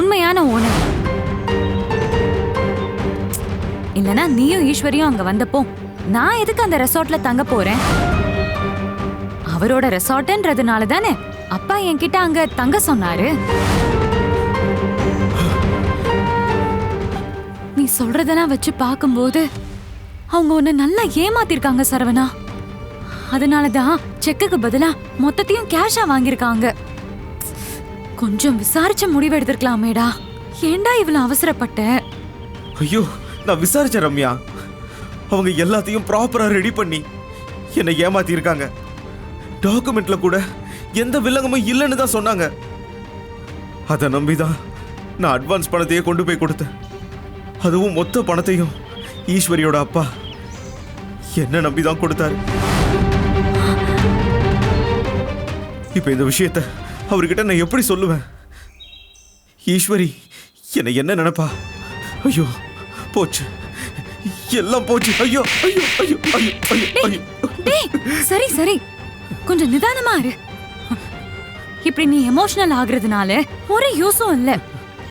உண்மையான ஓனர். இல்லனா நீயும் ஈஸ்வரியும் அங்க வந்தப்போ நான் எதுக்கு அந்த ரெசார்ட்ல தங்க போறேன்? அவரோட ரெசார்ட்ன்றதுனால தானே அப்பா என்கிட்ட அங்க தங்க சொன்னாரு? நீ சொல்றதெல்லாம் வச்சு பார்க்கும்போது அவங்க உன்னை நல்லா ஏமாத்திருக்காங்க சரவணா. அதனாலதான் செக்குக்கு பதிலா மொத்தத்தையும் கேஷா வாங்கியிருக்காங்க. கொஞ்சம் விசாரிச்சு முடிவு எடுத்திருக்கலாமேடா. ஏன்டா இவ்வளவு அவசரப்பட்ட? ஐயோ நான் விசாரிச்சேன் ரம்யா. அவங்க எல்லாத்தையும் ப்ராப்பரா ரெடி பண்ணி என்னை ஏமாத்தி இருக்காங்க டாக்குமெண்ட்ல கூட எந்த வில்லங்கமும் இல்லைன்னு தான் சொன்னாங்க. அதை நம்பி தான் நான் அட்வான்ஸ் பணத்தையே கொண்டு போய் கொடுத்தேன். அதுவும் மொத்த பணத்தையும் ஈஸ்வரியோட அப்பா என்ன நம்பி தான் கொடுத்தாரு. இப்ப இந்த விஷயத்த அவர்கிட்ட நான் எப்படி சொல்லுவேன்? ஈஸ்வரி என்னை என்ன நினைப்பா? ஐயோ போச்சு. எல்லாம் போச்சு. ஐயோ ஐயோ ஐயோ ஐயோ ஐயோ சரி சரி. கொஞ்சம் நிதானமா இரு. இப்படி நீ எமோஷனல் ஆகுறதுனால ஒரு யூஸும் இல்ல.